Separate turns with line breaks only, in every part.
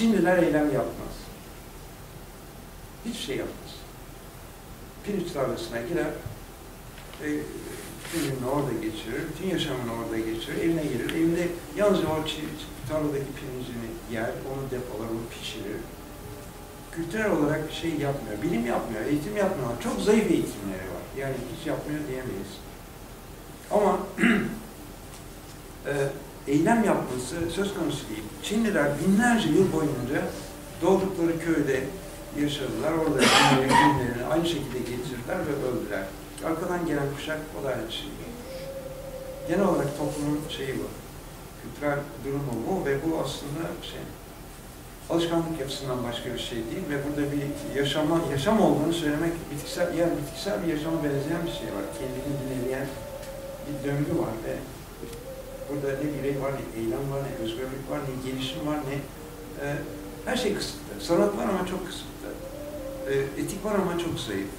Çinliler eylem yapmaz. Hiçbir şey yapmaz. Pirinç tarlasına girer, e, gününü orada geçirir, bütün yaşamını orada geçirir, evine gelir. Evinde yalnızca o tarladaki pirincini yer, onu depolar, onu pişirir. Kültürel olarak bir şey yapmıyor, bilim yapmıyor, eğitim yapmıyor. Çok zayıf eğitimleri var. Yani hiç yapmıyor diyemeyiz. Ama e, eylem yapması söz konusu değil. Çinliler binlerce yıl boyunca doğdukları köyde yaşadılar. Orada günleri, günlerini aynı şekilde geçirdiler ve öldüler. Arkadan gelen kuşak o da aynı şey. Genel olarak toplumun şeyi bu. Kültürel durumu bu ve bu aslında şey alışkanlık yapısından başka bir şey değil ve burada bir yaşama, yaşam olduğunu söylemek bitkisel, yani bitkisel bir yaşama benzeyen bir şey var. Kendini dinleyen bir döngü var ve burada ne birey var, ne eylem var, ne özgürlük var, ne gelişim var, ne e, her şey kısıtlı. Sanat var ama çok kısıtlı. E, etik var ama çok zayıf.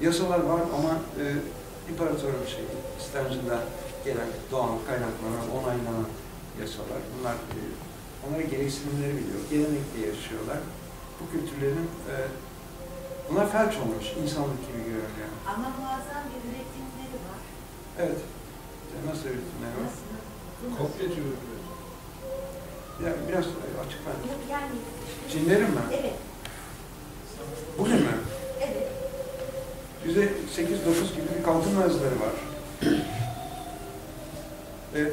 Yasalar var ama e, imparatorun şey, istencinden gelen doğal kaynaklara onaylanan yasalar. Bunlar e, onlara gereksinimleri biliyor. Gelenekle yaşıyorlar. Bu kültürlerin e, bunlar felç olmuş. insanlık gibi görünüyor.
Ama muazzam bir üretimleri var.
Evet. Nasıl üretimler var?
Kopyacı ürünler.
Ya biraz açıklar.
Yok yani.
Çinlerin mi?
Evet,
Bugün mü?
evet.
Sekiz, dokuz gibi bir kalkınma hızları var. Evet.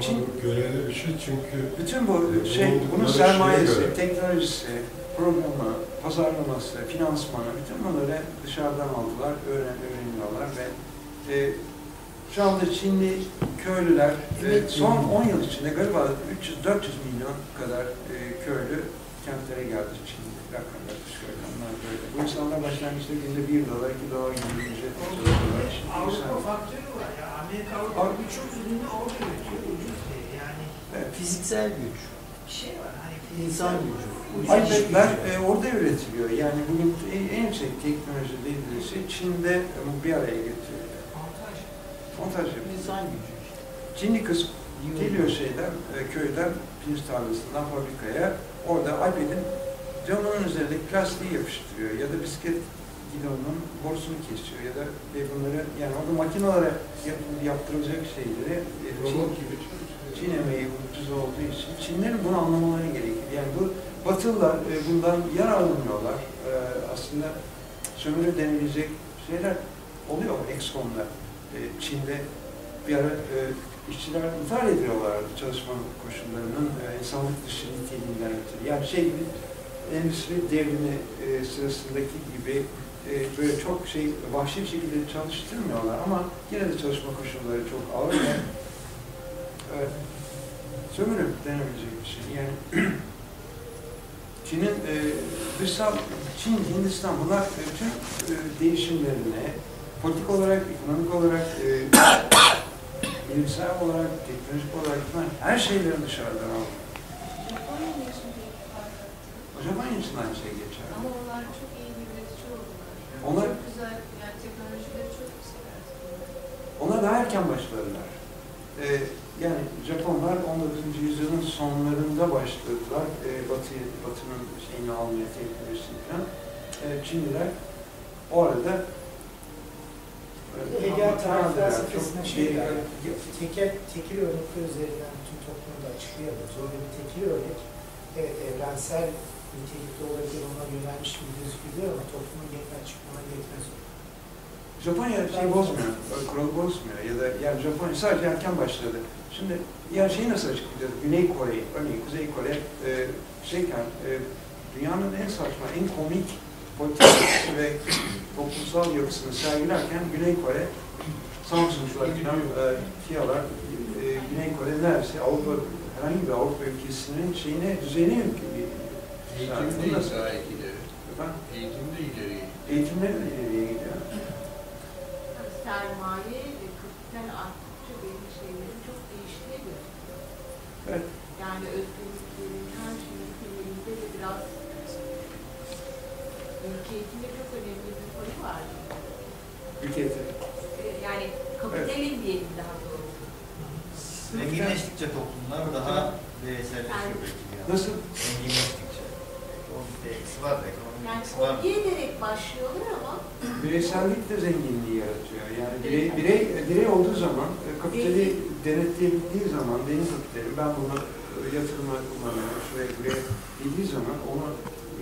Çin,
Ama göreli bir şey çünkü
bütün bu şey,
Bulundukları
bunun sermayesi, teknolojisi, programı, pazarlaması, finansmanı, bütün bunları dışarıdan aldılar, öğren, öğreniyorlar ve e, şu anda Çinli köylüler e, son 10 yıl içinde galiba 300-400 milyon kadar e, köylü kentlere geldi Çinli rakamlar şöyle onlar böyle. Bu insanlar başlangıçta günde 1 dolar, 2 dolar gibi bir ücret. Şimdi
Avrupa faktörü var ya. Amerika Avrupa
Avrupa-
birçok ürünü orada üretiyor. Ucuz diye. Yani
Evet.
Fiziksel güç,
bir şey var. Hani
insan gücü.
iPad'ler e, orada üretiliyor. Yani bugün en, en yüksek teknoloji dediğisi Çin'de e, bir araya getiriliyor. Montaj yapıyor.
İnsan gücü.
Çinli kız geliyor şeyden, e, köyden, pirinç tarlasından fabrikaya. Orada iPad'in camının üzerindeki plastiği yapıştırıyor ya da bisiklet gidonunun borusunu kesiyor ya da bunları yani orada makinalara yap, yaptırılacak şeyleri e, Çin,
robot gibi.
Çin emeği ucuz olduğu için Çinlerin bunu anlamaları gerekir. Yani bu Batılılar e, bundan yararlanıyorlar. Aslında sömürü denilecek şeyler oluyor XCOM'da. E, Çin'de bir ara e, işçiler ithal ediyorlardı çalışma koşullarının e, insanlık dışı niteliğinden ötürü. Yani şey gibi endüstri devrimi e, sırasındaki gibi böyle çok şey vahşi şekilde çalıştırmıyorlar ama yine de çalışma koşulları çok ağır ve e, sömürü denebilecek bir şey. Yani Çin'in e, dışsal, Çin, Hindistan bunlar bütün e, değişimlerine politik olarak, ekonomik olarak, e, bilimsel olarak, teknolojik olarak bunlar her şeyleri dışarıdan alıyor.
Japonya için
aynı şey geçer.
Ama onlar çok iyi bir üretici oldular.
Onlar-
Çok güzel, yani teknolojileri çok artık.
Onlar daha erken başladılar. Ee, yani Japonlar 19. yüzyılın sonlarında başladılar. Ee, Batı, Batı'nın şeyini almaya, teknolojisini falan. Ee, Çinliler o arada
Hegel tarih felsefesine şey yani, tekel, tekil örnekler üzerinden bütün toplumu da açıklayamıyoruz. Orada bir tekil örnek, evet evrensel nitelikte olabilir, ona yönelmiş gibi gözüküyor ama toplumun genel açıklama yetmez.
Japonya şey bozmuyor, kuralı bozmuyor ya da yani Japonya sadece erken başladı. Şimdi yani şeyi nasıl açıklayacağız? Güney Kore, örneğin Kuzey Kore e, şeyken e, dünyanın en saçma, en komik politikası ve toplumsal yapısını sergilerken Güney Kore, Samsuncular, Güney, e, Fiyalar, e, Güney Kore neredeyse Avrupa, herhangi bir Avrupa ülkesinin şeyine, düzeyine yönelik bir
Eğitimde ileri.
Efendim,
Eğitimde ileri.
eğitimleri de ileriye gidiyor.
Sermaye ve kapital arttıkça benim şeylerin çok değiştiği gözüküyor.
Evet.
Yani özgürlüklerin her şeyin temelinde de biraz ülke içinde çok önemli bir payı var.
Ülke
Ee, Yani kapitalin diyelim daha doğrusu.
Zenginleştikçe toplumlar daha Bireyselleşiyor belki bir yandan.
Nasıl?
Zenginleştikçe. Onun bir eksi var da ekonomik
Yani
eksi var.
ederek başlıyorlar ama
Bireysellik de zenginliği yaratıyor. Yani birey, birey, birey olduğu zaman, e, kapitali denetleyebildiği zaman, benim kapitalim, ben bunu e, yatırıma kullanıyorum, şuraya buraya bildiği zaman, onu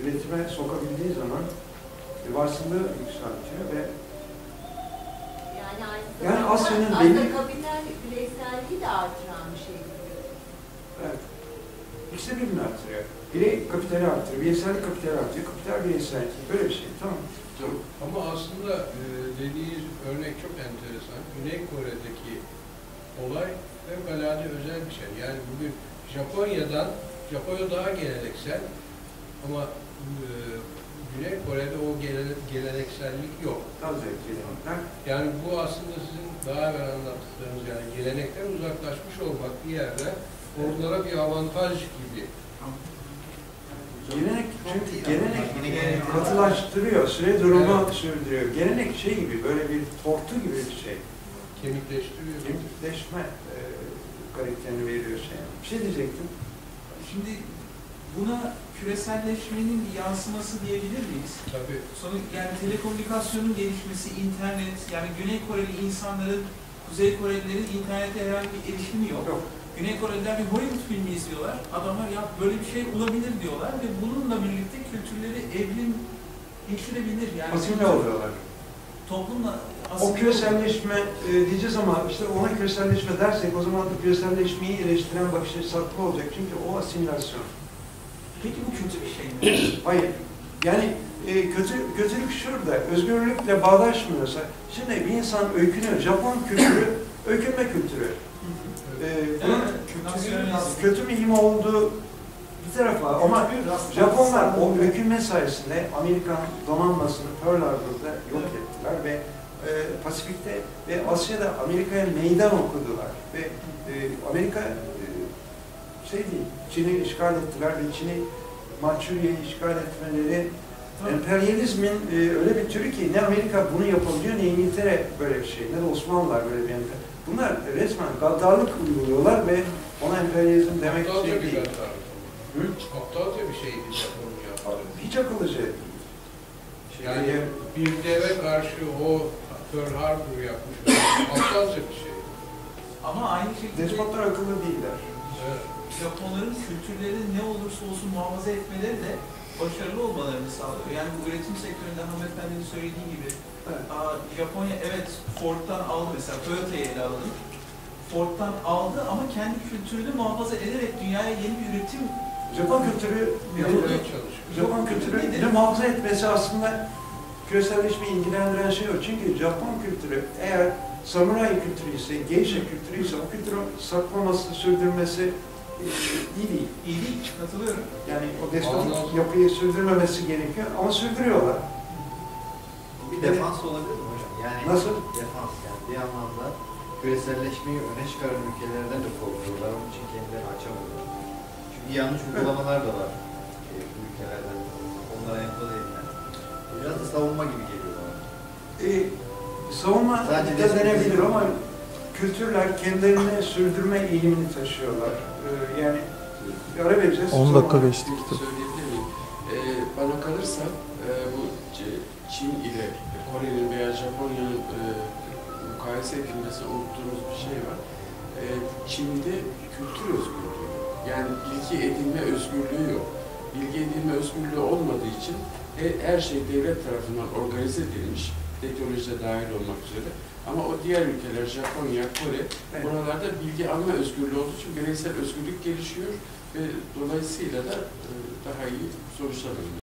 üretime sokabildiği zaman e, varsılığı yükseltiyor ve
yani
Yani Asya'nın
aslında
belli-
kapital bireyselliği de artıran bir şey
evet, ikisi birbirini artırıyor. Birey kapitali artırıyor, bireysellik kapitali artırıyor, kapital bireysellik. Böyle bir şey, tamam.
Ama aslında e, dediğiniz örnek çok enteresan. Güney Kore'deki olay fevkalade özel bir şey. Yani bugün Japonya'dan, Japonya daha geleneksel ama Güney Kore'de o gele- geleneksellik yok.
Zevkli demek.
Yani bu aslında sizin daha evvel anlattıklarınız yani gelenekten uzaklaşmış olmak bir yerde onlara bir avantaj gibi.
Gelenek, çünkü gelenek. katılaştırıyor, süre durumu
Evet.
sürdürüyor. Gelenek şey gibi, böyle bir tortu gibi bir şey.
Kemikleştiriyor.
Kemikleşme e, karakterini veriyor şey. Bir şey diyecektim.
Şimdi buna küreselleşmenin bir yansıması diyebilir miyiz?
Tabii.
Sonra yani telekomünikasyonun gelişmesi, internet, yani Güney Koreli insanların Kuzey Korelilerin internete herhangi bir erişimi yok.
Yok.
Güney Koreliler bir Hollywood filmi izliyorlar. Adamlar ya böyle bir şey olabilir diyorlar ve bununla birlikte kültürleri evrim geçirebilir. Yani
Asimile oluyorlar.
Toplumla
O
asimile
küreselleşme e, diyeceğiz ama işte ona küreselleşme dersek o zaman da küreselleşmeyi eleştiren bakış açısı olacak. Çünkü o asimilasyon.
Peki bu kötü bir şey mi?
Hayır. Yani e, kötü, kötülük şurada. Özgürlükle bağdaşmıyorsa. Şimdi bir insan öykünüyor. Japon kültürü öykünme kültürü. E, bunun
nasyonalizm.
kötü mühim olduğu bir tarafa ama Japonlar o öykünme sayesinde Amerikan donanmasını Pearl Harbor'da yok ettiler ve e, Pasifik'te ve Asya'da Amerika'ya meydan okudular ve e, Amerika şey değil, Çin'i işgal ettiler ve Çin'i Mançurya'yı işgal etmeleri emperyalizmin e, öyle bir türü ki ne Amerika bunu yapabiliyor ne İngiltere böyle bir şey ne de Osmanlılar böyle bir emper. Bunlar resmen gaddarlık uyguluyorlar ve ona emperyalizm demek
Aptalca
şey
bir
değil. Hı?
Aptalca bir şeydi Japon'un yaptığı.
Hiç akıllıca değil. Şey,
Yani bir deve karşı o Pearl Harbor yapmış. Aptalca bir şey.
Ama aynı şekilde
Despotlar akıllı değiller.
Evet.
Japonların kültürleri ne olursa olsun muhafaza etmeleri de başarılı olmalarını sağlıyor. Yani bu üretim sektöründe hanımefendinin söylediği gibi
Evet.
aa, Japonya evet Ford'dan aldı mesela Toyota'yı ele alalım. Ford'dan aldı ama kendi kültürünü muhafaza ederek dünyaya yeni bir üretim
Japon kültürü. Japon kültürünü muhafaza etmesi aslında küreselleşmeyi ilgilendiren şey o. Çünkü Japon kültürü eğer samuray kültürü ise, geisha kültürü ise o kültürü saklaması, sürdürmesi e, iyi değil.
iyi değil. Katılıyorum.
Yani o despotik
Anladım.
yapıyı sürdürmemesi gerekiyor ama sürdürüyorlar.
Bir defans olabilir mi hocam? Yani
Nasıl?
defans yani bir anlamda küreselleşmeyi öne çıkaran ülkelerden de korkuyorlar. Onun için kendilerini açamıyorlar. Çünkü yanlış uygulamalar da var e, bu ülkelerden. Onlara edilen. Biraz da savunma gibi geliyor bana.
E, savunma
Sadece
da denebilir ama kültürler kendilerini sürdürme eğilimini taşıyorlar. E, yani ara vereceğiz.
10 dakika geçti kitap.
Söyleyebilir miyim? Ee, bana kalırsa e, bu Çin ile Kore'nin veya Japonya'nın e, mukayese edilmesi unuttuğumuz bir şey var. E, Çin'de kültür özgürlüğü. Yani bilgi edinme özgürlüğü yok. Bilgi edinme özgürlüğü olmadığı için he- her şey devlet tarafından organize edilmiş, teknolojide dahil olmak üzere. Ama o diğer ülkeler, Japonya, Kore,
Evet.
buralarda bilgi alma özgürlüğü olduğu için bireysel özgürlük gelişiyor ve dolayısıyla da e, daha iyi sonuçlar alınıyor.